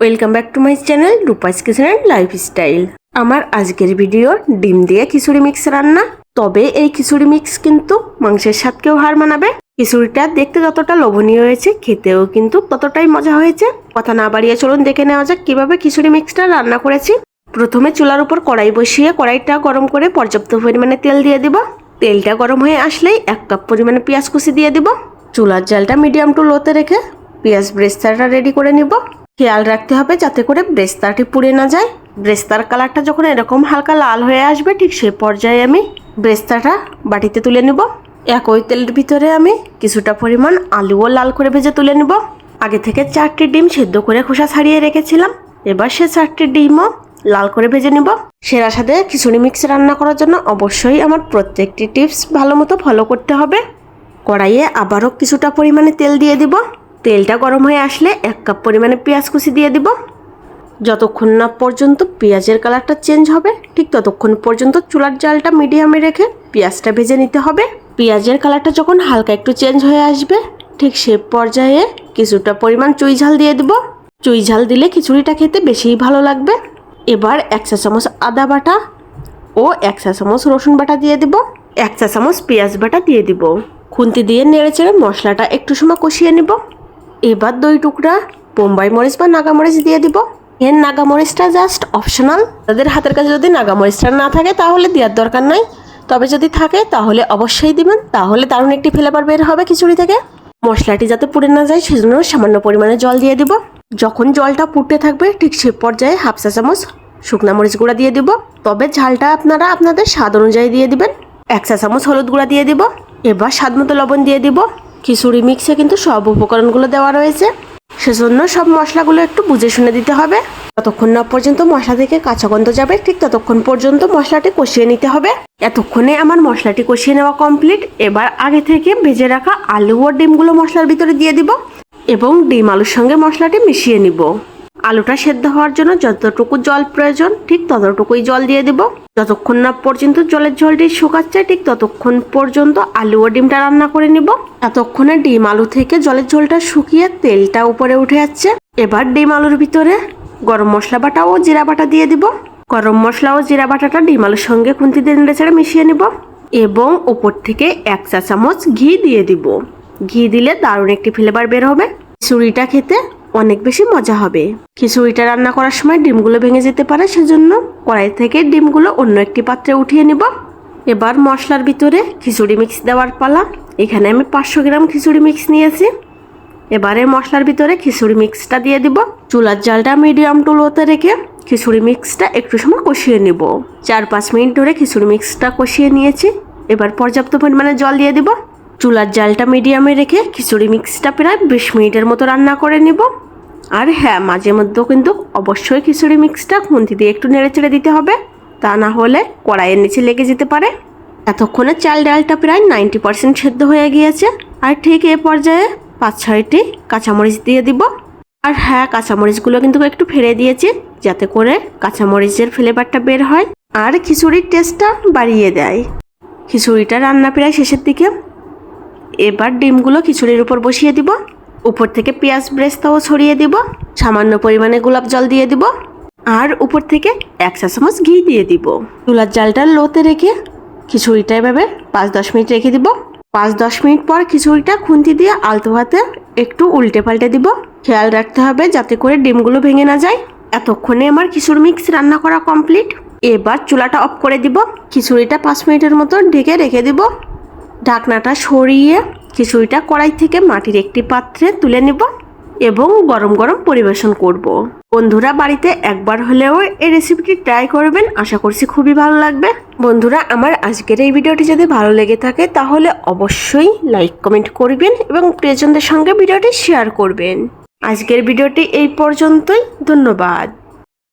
Welcome back to my channel Rupa's kitchen and lifestyle আমার আজকের video ডিম দিয়ে খিচুড়ি মিক্স রান্না। তবে এই খিচুড়ি মিক্স কিন্তু মাংসের স্বাদকেও হার মানাবে। খিচুড়িটা দেখতে যতটা লোভনীয় হয়েছে, খেতেও কিন্তু ততটাই মজা হয়েছে। কথা না বাড়িয়ে চলুন দেখে নেওয়া যাক কীভাবে খিচুড়ি মিক্সটা রান্না করেছি। প্রথমে চুলার উপর কড়াই বসিয়ে কড়াইটা গরম করে পর্যাপ্ত পরিমাণে তেল দিয়ে দিব। তেলটা গরম হয়ে আসলেই এক কাপ পরিমাণে পেঁয়াজ কুচি দিয়ে দিব। চুলার জালটা মিডিয়াম টু লোতে রেখে পেঁয়াজ ব্রেস্তাটা রেডি করে নিব। খেয়াল রাখতে হবে যাতে করে ব্রেস্তাটি পুড়ে না যায়। ব্রেস্তার কালারটা যখন এরকম হালকা লাল হয়ে আসবে, ঠিক সেই পর্যায়ে আমি ব্রেস্তাটা বাটিতে তুলে নেব। একই তেলের ভিতরে আমি কিছুটা পরিমাণ আলুও লাল করে ভেজে তুলে নেব। আগে থেকে চারটি ডিম সেদ্ধ করে খোসা ছাড়িয়ে রেখেছিলাম। এবার সে চারটি ডিমও লাল করে ভেজে নেব। সেরা সাথে খিচুড়ি মিক্স রান্না করার জন্য অবশ্যই আমার প্রত্যেকটি টিপস ভালো মতো ফলো করতে হবে। কড়াইয়ে আবারও কিছুটা পরিমাণে তেল দিয়ে দিব। তেলটা গরম হয়ে আসলে এক কাপ পরিমাণে পেঁয়াজ কুচি দিয়ে দিব। যতক্ষণ না পর্যন্ত পেঁয়াজের কালারটা চেঞ্জ হবে, ঠিক ততক্ষণ পর্যন্ত চুলার জালটা মিডিয়ামে রেখে পেঁয়াজটা ভেজে নিতে হবে। পেঁয়াজের কালারটা যখন হালকা একটু চেঞ্জ হয়ে আসবে, ঠিক সে পর্যায়ে কিছুটা পরিমাণ চুই ঝাল দিয়ে দিব। চুই ঝাল দিলে খিচুড়িটা খেতে বেশিই ভালো লাগবে। এবার এক চা চামচ আদা বাটা ও এক চা চামচ রসুন বাটা দিয়ে দিব। এক চা চামচ পেঁয়াজ বাটা দিয়ে দিব। খুন্তি দিয়ে নেড়ে চেড়ে মশলাটা একটু সময় কষিয়ে নিব। এবার দই টুকরা বোম্বাই মরিচ বা নাগা মরিচ দিয়ে দিব। এর নাগা মরিচটা জাস্ট অপশনাল তাদের হাতের কাছে যদি নাগা মরিচটা না থাকে তাহলে দেওয়ার দরকার নাই। তবে যদি থাকে তাহলে অবশ্যই দিবেন। তাহলে দারুণ একটি ফ্লেভার বের হবে খিচুড়ি থেকে। মশলাটি যাতে পুড়ে না যায় সেজন্য সামান্য পরিমাণে জল দিয়ে দিব। যখন জলটা ফুটতে থাকবে ঠিক সে পর্যায়ে হাফ চা চামচ শুকনা মরিচ গুঁড়া দিয়ে দিব। তবে ঝালটা আপনারা আপনাদের স্বাদ অনুযায়ী দিয়ে দিবেন। এক চা চামচ হলুদ গুঁড়া দিয়ে দিব। এবার স্বাদ মতো লবণ দিয়ে দিব। খিচুড়ি মিক্সে কিন্তু সব উপকরণগুলো দেওয়া রয়েছে। সেজন্য সব মশলাগুলো একটু বুঝে শুনে দিতে হবে। ততক্ষণ না পর্যন্ত মশলা থেকে কাঁচা গন্ধ যাবে, ঠিক ততক্ষণ পর্যন্ত মশলাটি কষিয়ে নিতে হবে। এতক্ষণে আমার মশলাটি কষিয়ে নেওয়া কমপ্লিট এবার আগে থেকে ভেজে রাখা আলু ও ডিমগুলো মশলার ভিতরে দিয়ে দিব এবং ডিম আলুর সঙ্গে মশলাটি মিশিয়ে নিব। আলুটা সেদ্ধ হওয়ার জন্য যতটুকু জল প্রয়োজন, ঠিক ততটুকুই জল দিয়ে দিব। যতক্ষণ না পর্যন্ত জলের ঝোলটি শুকাচ্ছে, ঠিক ততক্ষণ পর্যন্ত আলু ও ডিমটা রান্না করে নিব। এতক্ষণে ডিম আলু থেকে জলের ঝোলটা শুকিয়ে তেলটা উপরে উঠে যাচ্ছে এবার ডিম আলুর ভিতরে গরম মশলা বাটা ও জিরা বাটা দিয়ে দিব। গরম মশলা ও জিরা বাটাটা ডিম আলুর সঙ্গে খুন্তি দিয়ে নেড়ে চেড়ে মিশিয়ে নিব এবং উপর থেকে এক চা চামচ ঘি দিয়ে দিব। ঘি দিলে দারুণ একটি ফ্লেভার বের হবে। খিচুড়িটা খেতে অনেক বেশি মজা হবে। খিচুড়িটা রান্না করার সময় ডিমগুলো ভেঙে যেতে পারে, সেজন্য কড়াই থেকে ডিমগুলো অন্য একটি পাত্রে উঠিয়ে নিব। এবার মশলার ভিতরে খিচুড়ি মিক্স দেওয়ার পালা। এখানে আমি পাঁচশো গ্রাম খিচুড়ি মিক্স নিয়েছি। এবারে মশলার ভিতরে খিচুড়ি মিক্সটা দিয়ে দিব। চুলার জালটা মিডিয়াম টু লোতে রেখে খিচুড়ি মিক্সটা একটু সময় কষিয়ে নিব। চার পাঁচ মিনিট ধরে খিচুড়ি মিক্সটা কষিয়ে নিয়েছি। এবার পর্যাপ্ত পরিমাণে জল দিয়ে দিব। চুলার জালটা মিডিয়ামে রেখে খিচুড়ি মিক্সটা প্রায় বিশ মিনিটের মতো রান্না করে নিব। আর হ্যাঁ মাঝে মধ্যেও কিন্তু অবশ্যই খিচুড়ি মিক্সটা খুন্তি দিয়ে একটু নেড়ে চেড়ে দিতে হবে। তা না হলে কড়াইয়ের নিচে লেগে যেতে পারে। এতক্ষণে চাল ডালটা প্রায় নাইনটি পার্সেন্ট সেদ্ধ হয়ে গিয়েছে। আর ঠিক এ পর্যায়ে পাঁচ ছয়টি কাঁচামরিচ দিয়ে দিব। আর হ্যাঁ কাঁচামরিচগুলো কিন্তু একটু ফেলে দিয়েছি যাতে করে কাঁচামরিচের ফ্লেভারটা বের হয় আর খিচুড়ির টেস্টটা বাড়িয়ে দেয়। খিচুড়িটা রান্না প্রায় শেষের দিকে। এবার ডিমগুলো খিচুড়ির উপর বসিয়ে দিব। উপর থেকে পেঁয়াজ ব্রেস্তাও ছড়িয়ে দিব, সামান্য পরিমাণে গোলাপ জল দিয়ে দিব, আর উপর থেকে এক চা চামচ ঘি দিয়ে দিব। চুলার জালটা লোতে রেখে খিচুড়িটা এভাবে পাঁচ দশ মিনিট রেখে দিব। পাঁচ দশ মিনিট পর খিচুড়িটা খুন্তি দিয়ে আলতো হাতে একটু উল্টে পাল্টে দিব। খেয়াল রাখতে হবে যাতে করে ডিমগুলো ভেঙে না যায়। এতক্ষণে আমার খিচুড়ি মিক্স রান্না করা কমপ্লিট। এবার চুলাটা অফ করে দিব। খিচুড়িটা পাঁচ মিনিটের মতো ঢেকে রেখে দিব। ঢাকনাটা সরিয়ে খিচুড়িটা কড়াই থেকে মাটির একটি পাত্রে তুলে নেব এবং গরম গরম পরিবেশন করব। বন্ধুরা বাড়িতে একবার হলেও এই রেসিপিটি ট্রাই করবেন, আশা করছি খুবই ভালো লাগবে। বন্ধুরা, আমার আজকের এই ভিডিওটি যদি ভালো লেগে থাকে, তাহলে অবশ্যই লাইক কমেন্ট করবেন এবং প্রিয়জনদের সঙ্গে ভিডিওটি শেয়ার করবেন। আজকের ভিডিওটি এই পর্যন্তই, ধন্যবাদ।